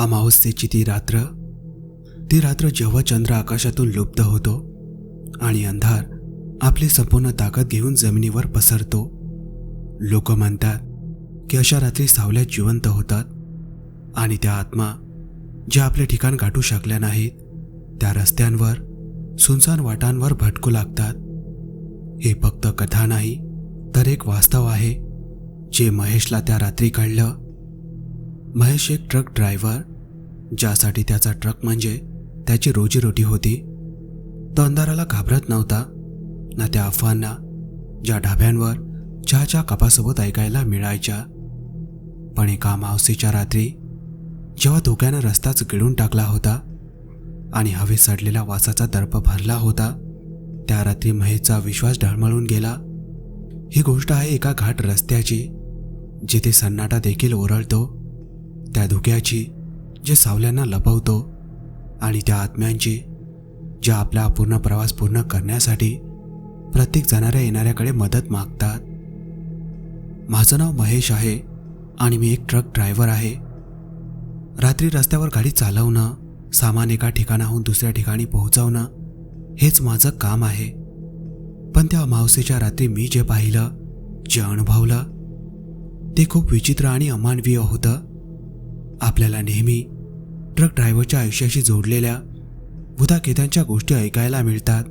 अमावस्येची ती रात्र ती रात्र जेव्हा चंद्र आकाशातून लुप्त होतो आणि अंधार आपली संपूर्ण ताकद घेऊन जमिनीवर पसरतो लोक म्हणतात की अशा रात्री सावल्या जिवंत होतात आणि त्या आत्मा ज्या आपले ठिकाण गाठू शकल्या नाहीत त्या रस्त्यांवर सुनसान वाटांवर भटकू लागतात. हे फक्त कथा नाही तर एक वास्तव आहे जे महेशला त्या रात्री कळलं. महेश एक ट्रक ड्रायव्हर ज्यासाठी त्याचा ट्रक म्हणजे त्याची रोजीरोटी होती. तो अंधाराला घाबरत नव्हता ना त्या अफवांना ज्या ढाब्यांवर चहाच्या कपासोबत ऐकायला मिळायच्या. पण एका मावसीच्या रात्री जेव्हा धोक्यानं रस्ताच गिळून टाकला होता आणि हवे सडलेला वासाचा दर्प भरला होता त्या रात्री महेशचा विश्वास ढळमळून गेला. ही गोष्ट आहे एका घाट रस्त्याची जिथे सन्नाटा देखील ओरळतो त्या धुक्याची जे सावल्यांना लपवतो आणि त्या आत्म्यांची ज्या आपला अपूर्ण प्रवास पूर्ण करण्यासाठी प्रत्येक जाणाऱ्या येणाऱ्याकडे मदत मागतात. माझं नाव महेश आहे आणि मी एक ट्रक ड्रायव्हर आहे. रात्री रस्त्यावर गाडी चालवणं सामान एका ठिकाणाहून दुसऱ्या ठिकाणी पोहोचवणं हेच माझं काम आहे. पण त्या अमावस्येच्या रात्री मी जे पाहिलं जे अनुभवलं ते खूप विचित्र आणि अमानवीय होतं. आपल्याला नेहमी ट्रक ड्रायव्हरच्या आयुष्याशी जोडलेल्या भूताकेतांच्या गोष्टी ऐकायला मिळतात.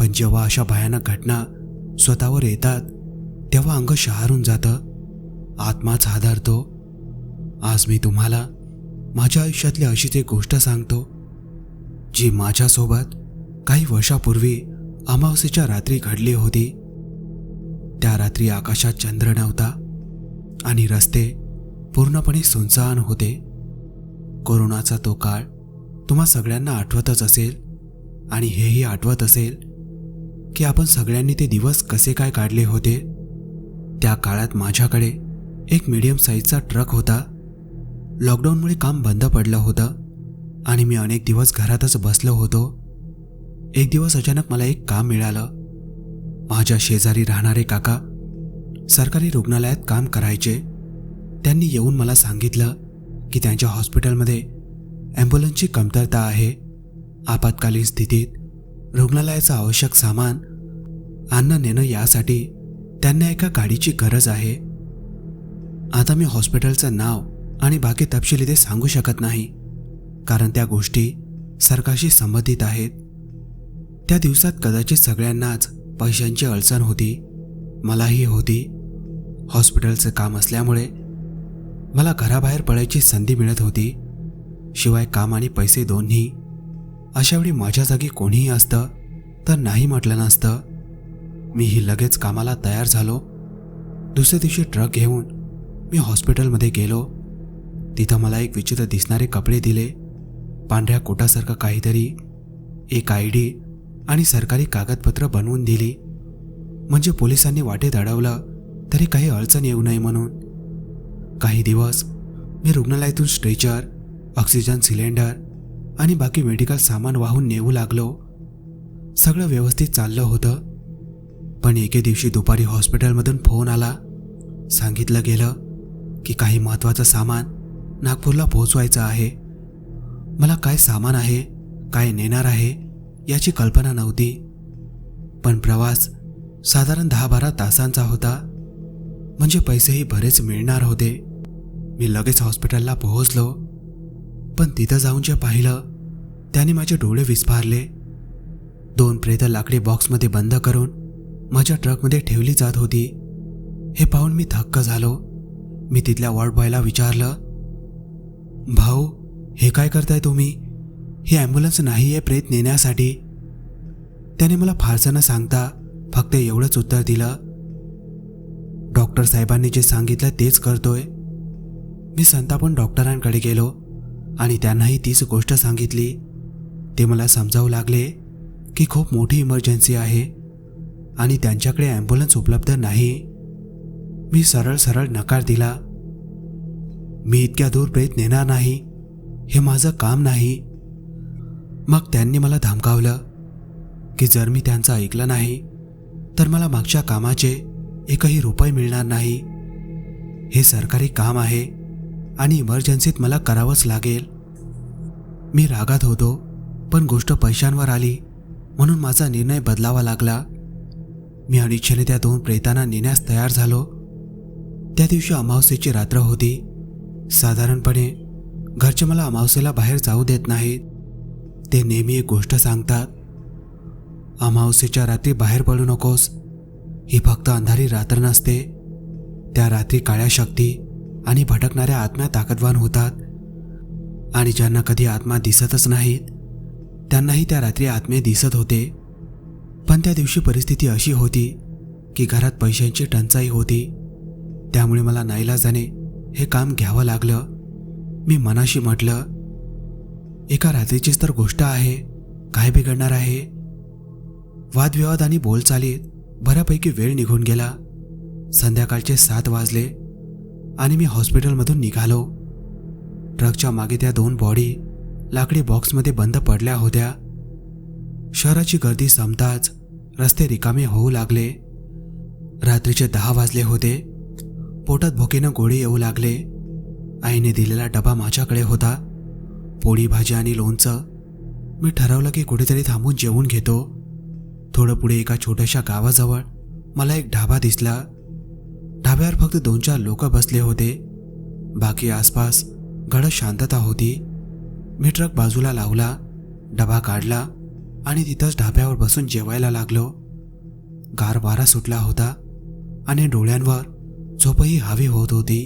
पण जेव्हा अशा भयानक घटना स्वतःवर येतात तेव्हा अंग शहारून जातं. आत्माच आधारतो आज मी तुम्हाला माझ्या आयुष्यातली अशीच एक गोष्ट सांगतो जी माझ्यासोबत काही वर्षापूर्वी अमावस्येच्या रात्री घडली होती. त्या रात्री आकाशात चंद्र नव्हता आणि रस्ते पूर्णपणे सुनसान होते. कोरोनाचा तो काळ तुम्हा सगळ्यांना आठवतच असेल आणि हेही आठवत असेल की आपण सगळ्यांनी ते दिवस कसे काय काढले होते. त्या काळात माझ्याकडे एक मीडियम साईजचा ट्रक होता. लॉकडाऊनमुळे काम बंद पडलं होतं आणि मी अनेक दिवस घरातच बसलो होतो. एक दिवस अचानक मला एक काम मिळालं. माझ्या शेजारी राहणारे काका सरकारी रुग्णालयात काम करायचे. त्यांनी येऊन मला सांगितलं की त्यांच्या हॉस्पिटलमध्ये ॲम्ब्युलन्सची कमतरता आहे आपत्कालीन स्थितीत रुग्णालयाचं आवश्यक सामान आणणं नेणं यासाठी त्यांना एका गाडीची गरज आहे. आता मी हॉस्पिटलचं नाव आणि बाकी तपशील इथे सांगू शकत नाही कारण त्या गोष्टी सरकारशी संबंधित आहेत. त्या दिवसात कदाचित सगळ्यांनाच पैशांची अडचण होती मलाही होती. हॉस्पिटलचं काम असल्यामुळे मला घराबाहेर पडायची संधी मिळत होती. शिवाय काम आणि पैसे दोन्ही. अशावेळी माझ्या जागी कोणीही असतं तर नाही म्हटलं नसतं. मीही लगेच कामाला तयार झालो. दुसऱ्या दिवशी ट्रक घेऊन मी हॉस्पिटलमध्ये गेलो. तिथं मला एक विचित्र दिसणारे कपडे दिले. पांढऱ्या कोटासारखं काहीतरी एक आय डी आणि सरकारी कागदपत्र बनवून दिली. म्हणजे पोलिसांनी वाटेत अडवलं तरी काही अडचण येऊ नये म्हणून. काही दिवस मी रुग्णालयातून स्ट्रेचर ऑक्सिजन सिलेंडर आणि बाकी मेडिकल सामान वाहून नेऊ लागलो. सगळं व्यवस्थित चाललं होतं. पण एके दिवशी दुपारी हॉस्पिटलमधून फोन आला. सांगितलं गेलं की काही महत्त्वाचं सामान नागपूरला पोहोचवायचं आहे. मला काय सामान आहे काय नेणार आहे याची कल्पना नव्हती. पण प्रवास साधारण दहा बारा तासांचा होता. म्हणजे पैसेही बरेच मिळणार होते. मी लगेच हॉस्पिटलला पोहोचलो. पण तिथं जाऊन जे पाहिलं त्याने माझे डोळे विस्फारले. दोन प्रेत लाकडी बॉक्समध्ये बंद करून माझ्या ट्रकमध्ये ठेवली जात होती. हे पाहून मी थक्क झालो. मी तिथल्या वॉर्ड बॉयला विचारलं भाऊ हे काय करताय तुम्ही? ही ॲम्ब्युलन्स नाही आहे प्रेत नेण्यासाठी. त्याने मला फारसं न सांगता फक्त एवढंच उत्तर दिलं. डॉक्टर साहेबांनी जे सांगितलं तेच करतोय. मी संतापून डॉक्टरांकडे गेलो आणि त्यांनाही तीच गोष्ट सांगितली. ते मला समजावू लागले की खूप मोठी इमर्जन्सी आहे आणि त्यांच्याकडे ॲम्ब्युलन्स उपलब्ध नाही. मी सरळ सरळ नकार दिला. मी इतक्या दूर प्रेत नेणार नाही हे माझं काम नाही. मग त्यांनी मला धमकावलं की जर मी त्यांचं ऐकलं नाही तर मला मागच्या कामाचे एकही रुपये मिळणार नाही. हे सरकारी काम आहे. आणि इमर्जन्सीत मला करावंच लागेल. मी रागात होतो पण गोष्ट पैशांवर आली म्हणून माझा निर्णय बदलावा लागला. मी अनिच्छेने त्या दोन प्रेतांना नेण्यास तयार झालो. त्या दिवशी अमावस्येची रात्र होती. साधारणपणे घरचे मला अमावस्येला बाहेर जाऊ देत नाहीत. ते नेहमी एक गोष्ट सांगतात अमावस्येच्या रात्री बाहेर पडू नकोस. ही फक्त अंधारी रात्र नसते. त्या रात्री काळ्या शक्ती आणि भटकणाऱ्या आत्म्या ताकदवान होतात. आणि ज्यांना कधी आत्मा दिसतच नाहीत त्यांनाही त्या रात्री आत्मे दिसत होते. पण त्या दिवशी परिस्थिती अशी होती की घरात पैशांची टंचाई होती. त्यामुळे मला नाईलाजाने हे काम घ्यावं लागलं. मी मनाशी म्हटलं एका रात्रीचीच तर गोष्ट आहे. काय बिघडणार आहे? वादविवाद आणि बोलचालीत बऱ्यापैकी वेळ निघून गेला. संध्याकाळचे सात वाजले. आणि मी हॉस्पिटलमधून निघालो. ट्रकच्या मागे त्या दोन बॉडी लाकडी बॉक्समध्ये बंद पडल्या होत्या. शहराची गर्दी संपताच रस्ते रिकामे होऊ लागले. रात्रीचे दहा वाजले होते. पोटात भोकेनं गोळी येऊ लागले. आईने दिलेला डबा माझ्याकडे होता. पोळी भाजी आणि लोणचं. मी ठरवलं की कुठेतरी थांबून जेवून घेतो. थोडं पुढे एका छोट्याशा गावाजवळ मला एक ढाबा दिसला. धाब्यावर फक्त दोन चार लोक बसले होते. बाकी आसपास घड शांतता होती. मी ट्रक बाजूला लावला डबा काढला आणि तिथंच ढाब्यावर बसून जेवायला लागलो. गार वारा सुटला होता आणि डोळ्यांवर झोपही हवी होत होती.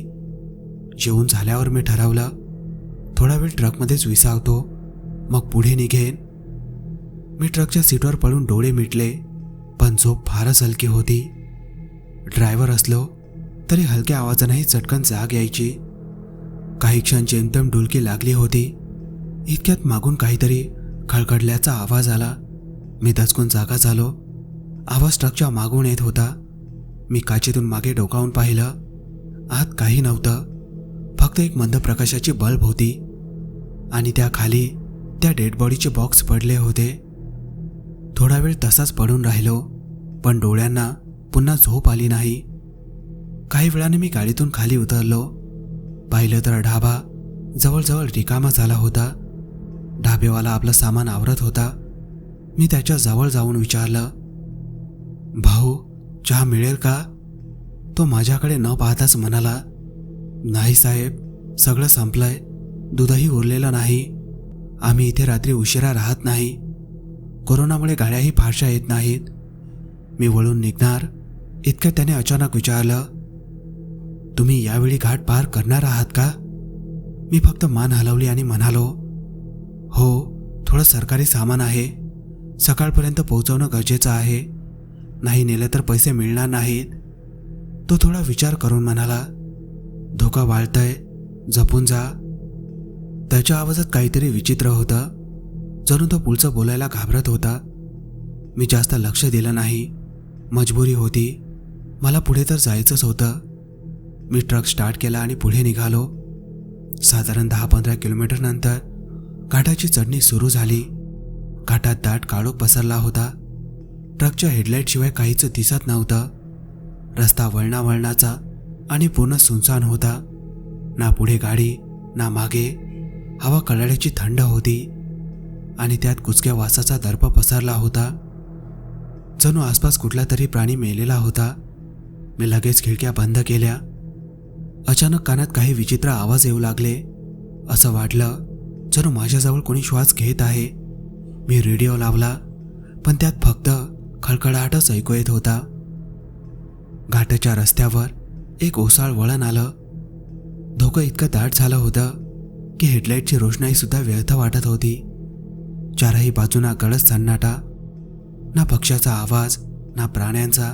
जेवून झाल्यावर मी ठरवलं थोडा वेळ ट्रकमध्येच विसावतो मग पुढे निघेन. मी ट्रकच्या सीटवर पडून डोळे मिटले पण झोप फारच हलकी होती. ड्रायव्हर असलो तरी हलक्या आवाजानेही चटकन जाग यायची. काही क्षण जेमतेम डुलकी लागली होती. इतक्यात मागून काहीतरी खळखडल्याचा आवाज आला. मी दचकून जागा झालो. आवाज ट्रकच्या मागून येत होता. मी काचेतून मागे डोकावून पाहिलं. आत काही नव्हतं. फक्त एक मंद प्रकाशाची बल्ब होती. आणि त्या खाली त्या डेड बॉडीचे बॉक्स पडले होते. थोडा वेळ तसाच पडून राहिलो. पण डोळ्यांना पुन्हा झोप आली नाही. काही वेळाने मी गाडीतून खाली उतरलो. पाहिलं तर ढाबा जवळजवळ रिकामा झाला होता. ढाबेवाला आपलं सामान आवरत होता. मी त्याच्याजवळ जाऊन विचारलं भाऊ चहा मिळेल का? तो माझ्याकडे न पाहताच म्हणाला नाही साहेब सगळं संपलंय. दूधही उरलेलं नाही. आम्ही इथे रात्री उशिरा राहत नाही. कोरोनामुळे गाड्याही फारशा येत नाहीत. मी वळून निघणार इतक्यात त्याने अचानक विचारलं तुम्ही यावेळी घाट पार करणार आहात का? मी फक्त मान हलवली आणि म्हणालो हो थोडं सरकारी सामान आहे. सकाळपर्यंत पोहोचवणं गरजेचं आहे. नाही नेलं तर पैसे मिळणार नाहीत. तो थोडा विचार करून म्हणाला धोका वाळतय जपून जा. त्याच्या आवाजात काहीतरी विचित्र होतं. जणू तो पुढचं बोलायला घाबरत होता. मी जास्त लक्ष दिलं नाही. मजबुरी होती. मला पुढे तर जायचंच होतं. मी ट्रक स्टार्ट केला आणि पुढे निघालो. साधारण दहा पंधरा किलोमीटर नंतर घाटाची चढणी सुरू झाली. घाटात दाट काळोख पसरला होता. ट्रकच्या हेडलाईटशिवाय काहीच दिसत नव्हतं. रस्ता वळणा वळणाचा आणि पूर्ण सुनसान होता. ना पुढे गाडी ना मागे. हवा कडाड्याची थंड होती. आणि त्यात कुचक्या वासाचा दर्प पसरला होता. जणू आसपास कुठला तरी प्राणी मेलेला होता. मी लगेच खिडक्या बंद केल्या. अचानक कानात काही विचित्र आवाज येऊ लागले. असं वाटलं जणू माझ्याजवळ कोणी श्वास घेत आहे. मी रेडिओ लावला पण त्यात फक्त खळखळाटच ऐकू येत होता. घाटाच्या रस्त्यावर एक ओसाळ वळण आलं. धोकं इतकं दाट झालं होतं की हेडलाईटची रोषणाई सुद्धा व्यर्थ वाटत होती. चारही बाजूना गडद सन्नाटा ना पक्ष्याचा आवाज ना प्राण्यांचा.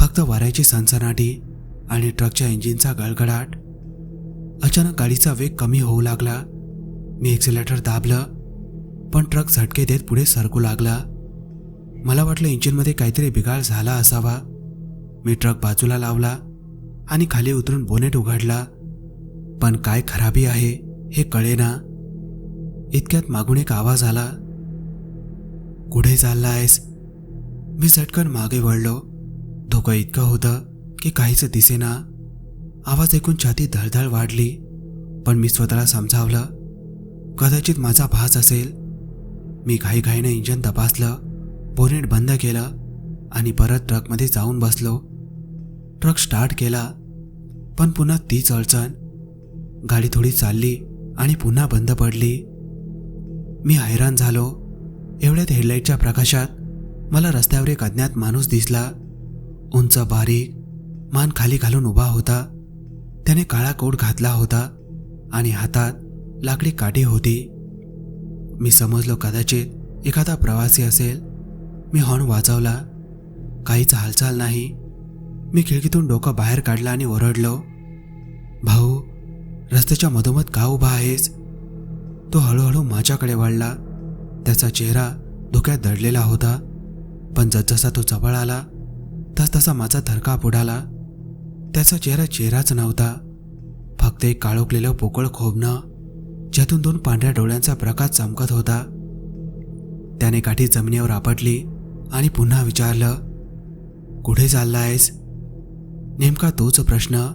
फक्त वाऱ्याची सनसनाटी आणि ट्रकच्या इंजिनचा गळगडाट अचानक गाडीचा वेग कमी होऊ लागला. मी एक्सिलेटर दाबलं पण ट्रक झटके देत पुढे सरकू लागला. मला वाटलं इंजिनमध्ये काहीतरी बिघाड झाला असावा. मी ट्रक बाजूला लावला आणि खाली उतरून बोनेट उघडला. पण काय खराबी आहे हे कळेना. इतक्यात मागून एक आवाज आला. कुठे चालला आहेस मी झटकन मागे वळलो. धोकं इतकं होतं. की काहीच दिसेना. आवाज ऐकून छाती धडधड वाढली. पण मी स्वतःला समजावलं. कदाचित माझा भास असेल. मी घाईघाईनं इंजन तपासलं. बोनेट बंद केलं. आणि परत ट्रकमध्ये जाऊन बसलो. ट्रक स्टार्ट केला. पण पुन्हा तीच अडचण. गाडी थोडी चालली आणि पुन्हा बंद पडली. मी हैराण झालो. एवढ्यात हेडलाईटच्या प्रकाशात मला रस्त्यावर एक अज्ञात माणूस दिसला. उंच बारीक मान खाली घालून उभा होता. त्याने काळा कोट घातला होता आणि हातात लाकडी काठी होती. मी समजलो कदाचित एखादा प्रवासी असेल. मी हॉर्न वाजवला. काहीच हालचाल नाही. मी खिडकीतून डोकं बाहेर काढलं आणि ओरडलो. भाऊ रस्त्याच्या मधोमध का उभा आहेस? तो हळूहळू माझ्याकडे वळला. त्याचा चेहरा धुक्यात दडलेला होता. पण जसजसा तो जवळ आला तसतसा माझा थरकाप उडाला. त्याचा चेहरा चेहराच नव्हता. फक्त एक काळोखलेलं पोकळ खोबणं ज्यातून दोन पांढऱ्या डोळ्यांचा प्रकाश चमकत होता. त्याने काठी जमिनीवर आपटली आणि पुन्हा विचारलं कुठे चाललायस? नेमका तोच प्रश्न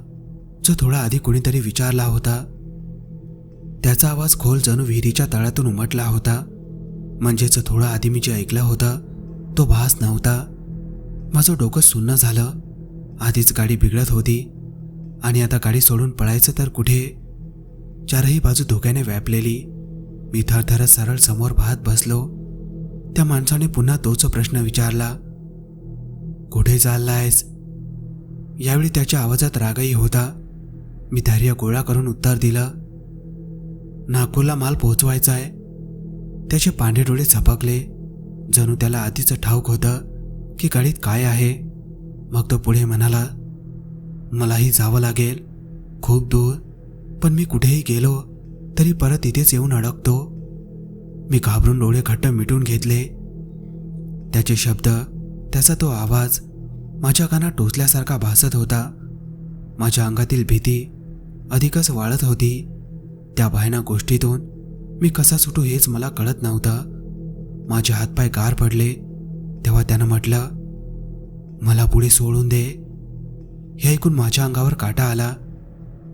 जो थोडा आधी कुणीतरी विचारला होता. त्याचा आवाज खोल जणू विहिरीच्या तळातून उमटला होता. म्हणजेच थोडं आधी मी जे ऐकलं होतं तो भास नव्हता. माझं डोकं सुन्न झालं. आधीच गाडी बिघडत होती आणि आता गाडी सोडून पळायचं तर कुठे? चारही बाजू धोक्याने व्यापलेली. मी थरथरत सरळ समोर पाहत बसलो. त्या माणसाने पुन्हा तोच प्रश्न विचारला. कुठे चाललायस? यावेळी त्याच्या आवाजात रागही होता. मी धैर्य गोळा करून उत्तर दिलं. नागपूरला माल पोहोचवायचा आहे त्याचे पांढरे डोळे झपकले. जणू त्याला आधीच ठाऊक होतं की गाडीत काय आहे. मग तो पुढे म्हणाला मलाही जावं लागेल खूप दूर पण मी कुठेही गेलो तरी परत इथेच येऊन अडकतो. मी घाबरून डोळे घट्ट मिटून घेतले. त्याचे शब्द त्याचा तो आवाज माझ्या कानात टोचल्यासारखा भासत होता. माझ्या अंगातील भीती अधिकच वाढत होती. त्या भयानक गोष्टीतून मी कसा सुटू हेच मला कळत नव्हतं. माझे हातपाय गार पडले. तेव्हा त्यानं म्हटलं मला पुढे सोडून दे. हे ऐकून माझ्या अंगावर काटा आला.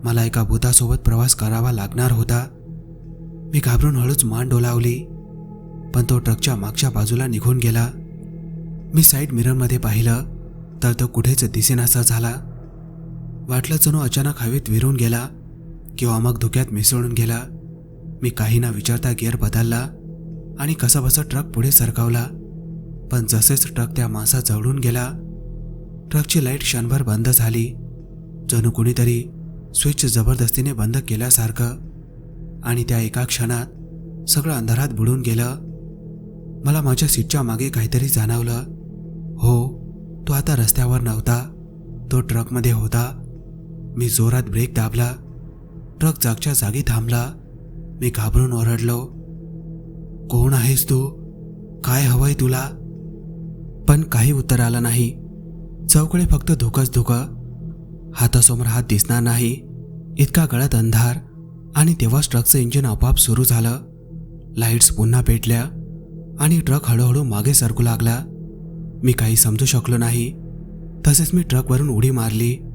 मला एका भूतासोबत प्रवास करावा लागणार होता. मी घाबरून हळूच मान डोलावली. पण तो ट्रकच्या मागच्या बाजूला निघून गेला. मी साईड मिररमध्ये पाहिलं तर तो कुठेच दिसेनासा झाला. वाटलं जणू अचानक हवेत विरून गेला किंवा मग धुक्यात मिसळून गेला. मी काही ना विचारता गिअर बदलला आणि कसाबसा ट्रक पुढे सरकावला. पण जसेच ट्रक त्या माणसा जवळून गेला ट्रकची लाइट क्षणभर बंद झाली. जणू कुणीतरी स्विच जबरदस्तीने बंद केल्यासारखं आणि त्या एका क्षणात सगळं अंधारात बुडून गेलं. मला माझ्या सीटच्या मागे काहीतरी जाणवलं. हो तो आता रस्त्यावर नव्हता. तो ट्रकमध्ये होता. मी जोरात ब्रेक दाबला. ट्रक जागच्या जागी थांबला. मी घाबरून ओरडलो. कोण आहेस तू? काय हवंय तुला? पण काही उत्तर आलं नाही. चौकडे फक्त धुकच धुकं? हातासमोर हात दिसणार नाही इतका गळ्यात अंधार आणि तेव्हाच ट्रकचं इंजिन आपोआप सुरू झालं. लाईट्स पुन्हा पेटल्या आणि ट्रक हळूहळू मागे सरकू लागला. मी काही समजू शकलो नाही. तसेच मी ट्रकवरून उडी मारली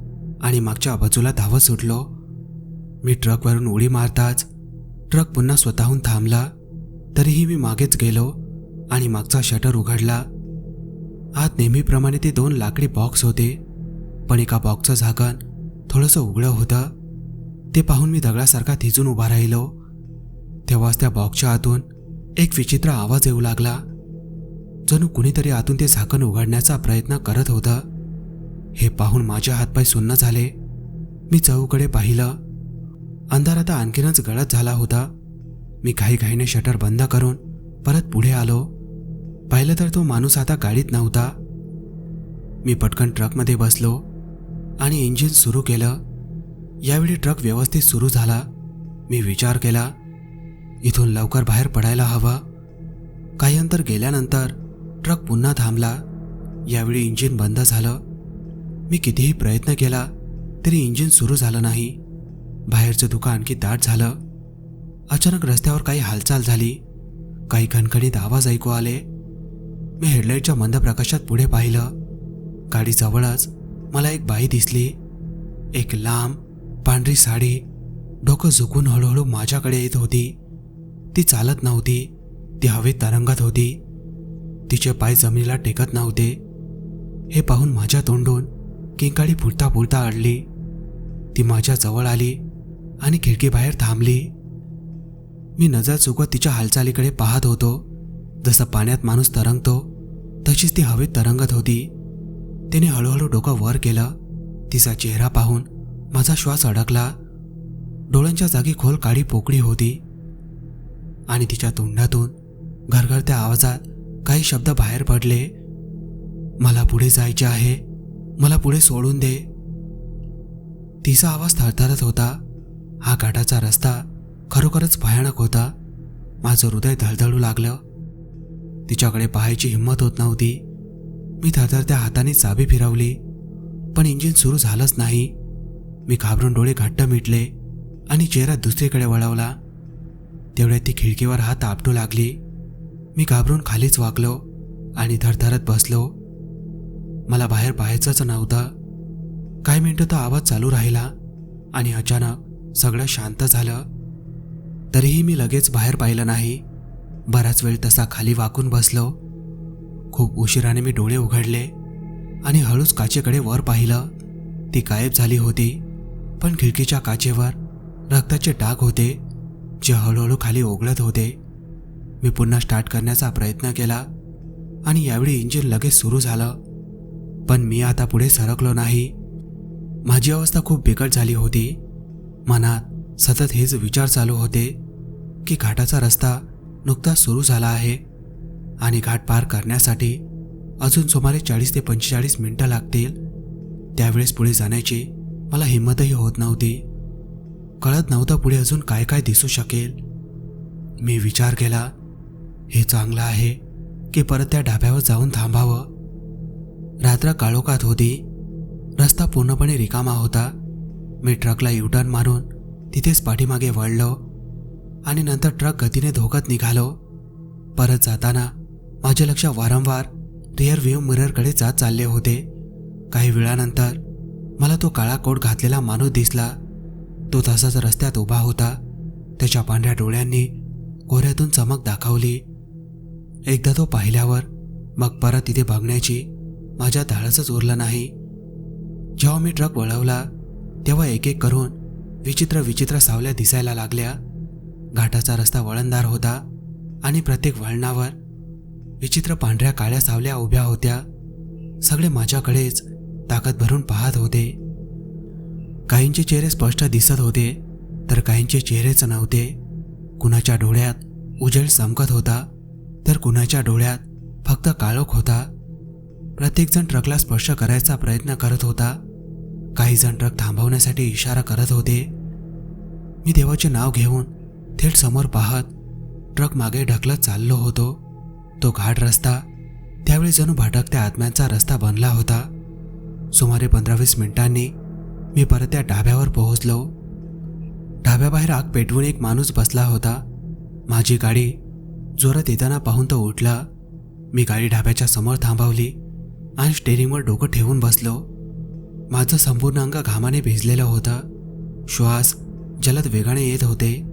आणि मागच्या बाजूला धावत सुटलो. मी ट्रकवरून उडी मारताच ट्रक पुन्हा स्वतःहून थांबला. तरीही मी मागेच गेलो आणि मागचा शटर उघडला. आत नेहमीप्रमाणे ते दोन लाकडी बॉक्स होते. पण एका बॉक्सचं झाकण थोडंसं उघडं होतं. ते पाहून मी दगडासारखा थिजून उभा राहिलो. तेव्हाच त्या बॉक्सच्या आतून एक विचित्र आवाज येऊ लागला. जणू कुणीतरी आतून ते झाकण उघडण्याचा प्रयत्न करत होतं. हे पाहून माझे हातपाय सुन्न झाले. मी चहूकडे पाहिलं. अंधार आता आणखीनच गळत झाला होता. मी घाईघाईने शटर बंद करून परत पुढे आलो. पाहिलं तर तो माणूस आता गाडीत नव्हता. मी पटकन ट्रकमध्ये बसलो आणि इंजिन सुरू केलं. यावेळी ट्रक व्यवस्थित सुरू झाला. मी विचार केला इथून लवकर बाहेर पडायला हवं. काही अंतर गेल्यानंतर ट्रक पुन्हा थांबला. यावेळी इंजिन बंद झालं. मी कितीही प्रयत्न केला तरी इंजिन सुरू झालं नाही. बाहेरचं दुकान आणखी दाट झालं. अचानक रस्त्यावर काही हालचाल झाली. काही खणखणीत आवाज ऐकू आले. मी हेडलाईटच्या मंद प्रकाशात पुढे पाहिलं. गाडीजवळच मला एक बाई दिसली. एक लांब पांढरी साडी डोकं झुकून हळूहळू माझ्याकडे येत होती. ती चालत नव्हती ती हवेत तरंगत होती. तिचे पाय जमिनीला टेकत नव्हते. हे पाहून माझ्या तोंडून किंकाळी फुटता फुटता अडली. ती माझ्या जवळ आली आणि खिडकीबाहेर थांबली. मी नजर चुकत तिच्या हालचालीकडे पाहत होतो. जसं पाण्यात माणूस तरंगतो तशीच ती हवेत तरंगत होती. तिने हळूहळू डोकं वर केलं. तिचा चेहरा पाहून माझा श्वास अडकला. डोळ्यांच्या जागी खोल काळी पोकळी होती. आणि तिच्या तोंडातून घरघरत्या आवाजात काही शब्द बाहेर पडले. मला पुढे जायचे आहे. मला पुढे सोडून दे. तिचा आवाज थरथरत होता. हा घाटाचा रस्ता खरोखरच भयानक होता. माझं हृदय धडधडू लागलं. तिच्याकडे पाहायची हिंमत होत नव्हती. मी थरथरत्या हाताने चाबी फिरवली पण इंजिन सुरू झालंच नाही. मी घाबरून डोळे घट्ट मिटले आणि चेहरा दुसरीकडे वळवला. तेवढ्यात ती खिडकीवर हात आपटू लागली. मी घाबरून खालीच वाकलो आणि थरथरत बसलो. मला बाहेर पाहायचंच नव्हतं. काही मिनटं तो आवाज चालू राहिला आणि अचानक सगळं शांत झालं. तरीही मी लगेच बाहेर पाहिलं नाही. बराच वेळ तसा खाली वाकून बसलो. खूप उशिराने मी डोळे उघडले आणि हळूच काचेकडे वर पाहिलं. ती गायब झाली होती पण खिडकीच्या काचेवर रक्ताचे डाग होते जे हळूहळू खाली ओघळत होते. मी पुन्हा स्टार्ट करण्याचा प्रयत्न केला आणि यावेळी इंजिन लगेच सुरू झालं. पण मी आता पुढे सरकलो नाही. माझी अवस्था खूप बिकट झाली होती. मनात सतत हेच विचार चालू होते की घाटाचा रस्ता नुकताच सुरू झाला आहे. आणि घाट पार करण्यासाठी अजून सुमारे चाळीस ते पंचेचाळीस मिनटं लागतील. त्यावेळेस पुढे जाण्याची मला हिंमतही होत नव्हती. कळत नव्हतं पुढे अजून काय काय दिसू शकेल. मी विचार केला हे चांगलं आहे की परत त्या ढाब्यावर जाऊन थांबावं. रात्र काळोखात होती. रस्ता पूर्णपणे रिकामा होता. मी ट्रकला युटर्न मारून तिथेच पाठीमागे वळलो. आणि नंतर ट्रक गतीने धोकत निघालो. परत जाताना माझे लक्ष वारंवार रिअर व्ह्यू मिररकडे जात चालले होते. काही वेळानंतर मला तो काळा कोट घातलेला माणूस दिसला. तो तसाच रस्त्यात उभा होता. त्याच्या पांढऱ्या डोळ्यांनी कोऱ्यातून चमक दाखवली. एकदा तो पाहिल्यावर मग परत तिथे बघण्याची माझ्या धाडसच उरलं नाही. जेव्हा मी ट्रक वळवला तेव्हा एक एक करून विचित्र विचित्र सावल्या दिसायला लागल्या. घाटाचा रस्ता वळणदार होता आणि प्रत्येक वळणावर विचित्र पांढऱ्या काळ्या सावल्या उभ्या होत्या. सगळे माझ्याकडेच ताकद भरून पाहत होते. काहींचे चेहरे स्पष्ट दिसत होते तर काहींचे चेहरेच नव्हते. कुणाच्या डोळ्यात उजेड चमकत होता तर कुणाच्या डोळ्यात फक्त काळोख होता. प्रत्येकजण ट्रकला स्पर्श करायचा प्रयत्न करत होता. काहीजण ट्रक थांबवण्यासाठी इशारा करत होते. मी देवाचे नाव घेऊन थेट समोर पाहत ट्रक मागे ढकलत चाललो होतो. तो घाट रस्ता त्यावेळी जणू भटकत्या आत्म्यांचा रस्ता बनला होता. सुमारे पंधरा वीस मिनिटांनी मी परत त्या ढाब्यावर पोहोचलो. ढाब्याबाहेर आग पेटवून एक माणूस बसला होता. माझी गाडी जोरात येताना पाहून तो उठला. मी गाडी ढाब्याच्या समोर थांबवली आणि स्टेरिंगवर डोकं ठेवून बसलो. माझं संपूर्ण अंग घामाने भिजलेलं होतं. श्वास जलद वेगाने येत होते.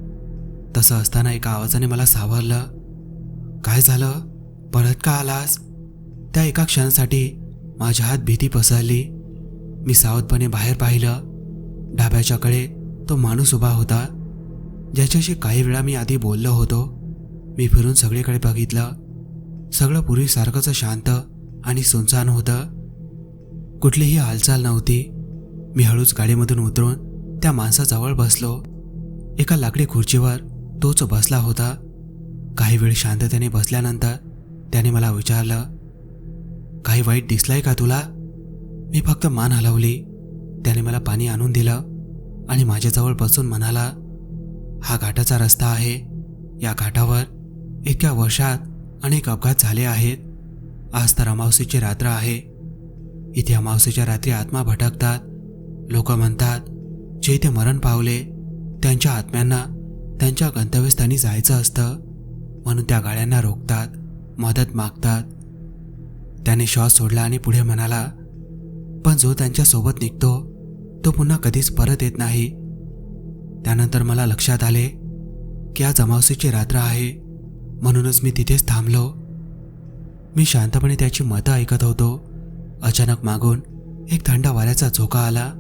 तसं असताना एका आवाजाने मला सावरलं. काय झालं? परत का आलास? त्या एका क्षणासाठी माझ्या हात भीती पसरली. मी सावधपणे बाहेर पाहिलं. ढाब्याच्याकडे तो माणूस उभा होता. ज्याच्याशी काही वेळा मी आधी बोललो होतो. मी फिरून सगळीकडे बघितलं. सगळं पूर्वीसारखंच शांत आणि सुनसान होतं. कुठलीही हालचाल नव्हती. मी हळूच गाडीमधून उतरून त्या माणसाजवळ बसलो. एका लाकडी खुर्चीवर तोच बसला होता. काही वेळ शांततेने बसल्यानंतर त्याने मला विचारलं काही वाईट दिसलंय का तुला? मी फक्त मान हलवली. त्याने मला पाणी आणून दिलं आणि माझ्याजवळ बसून म्हणाला हा घाटाचा रस्ता आहे. या घाटावर इतक्या वर्षात अनेक अपघात झाले आहेत. आज तर अमावसीची रात्र आहे. इथे अमावस्येच्या रात्री आत्मा भटकतात. लोक म्हणतात जे इथे मरण पावले त्यांच्या आत्म्यांना त्यांच्या गंतव्यस्थानी जायचं असतं. म्हणून त्या गाड्यांना रोखतात मदत मागतात. त्याने श्वास सोडला आणि पुढे म्हणाला पण जो त्यांच्यासोबत निघतो तो पुन्हा कधीच परत येत नाही. त्यानंतर मला लक्षात आले की आज अमावसेची रात्र आहे. म्हणूनच मी तिथेच थांबलो. मी शांतपणे त्याची मतं ऐकत होतो. अचानक मागून एक थंड वाऱ्याचा झोका आला.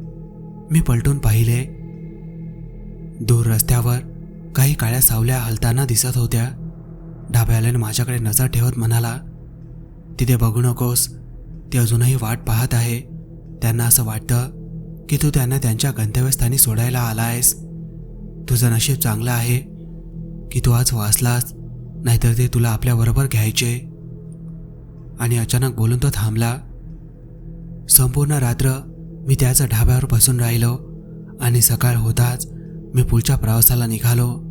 मी पलटून पाहिले. दूर रस्त्यावर काही काळ्या सावल्या हलताना दिसत होत्या. ढाब्याल्यानं माझ्याकडे नजर ठेवत म्हणाला तिथे बघू नकोस. ते अजूनही वाट पाहत आहे. त्यांना असं वाटतं की तू त्यांना त्यांच्या गंतव्यस्थानी सोडायला आला आहेस तुझं नशीब चांगलं आहे की तू आज वाचलास नाहीतर ते तुला आपल्याबरोबर घ्यायचे. आणि अचानक बोलून तो थांबला. संपूर्ण रात्र मी त्याच्या ढाब्यावर बसून राहिलो आणि सकाळ होताच मी पुढच्या प्रवासाला निघालो.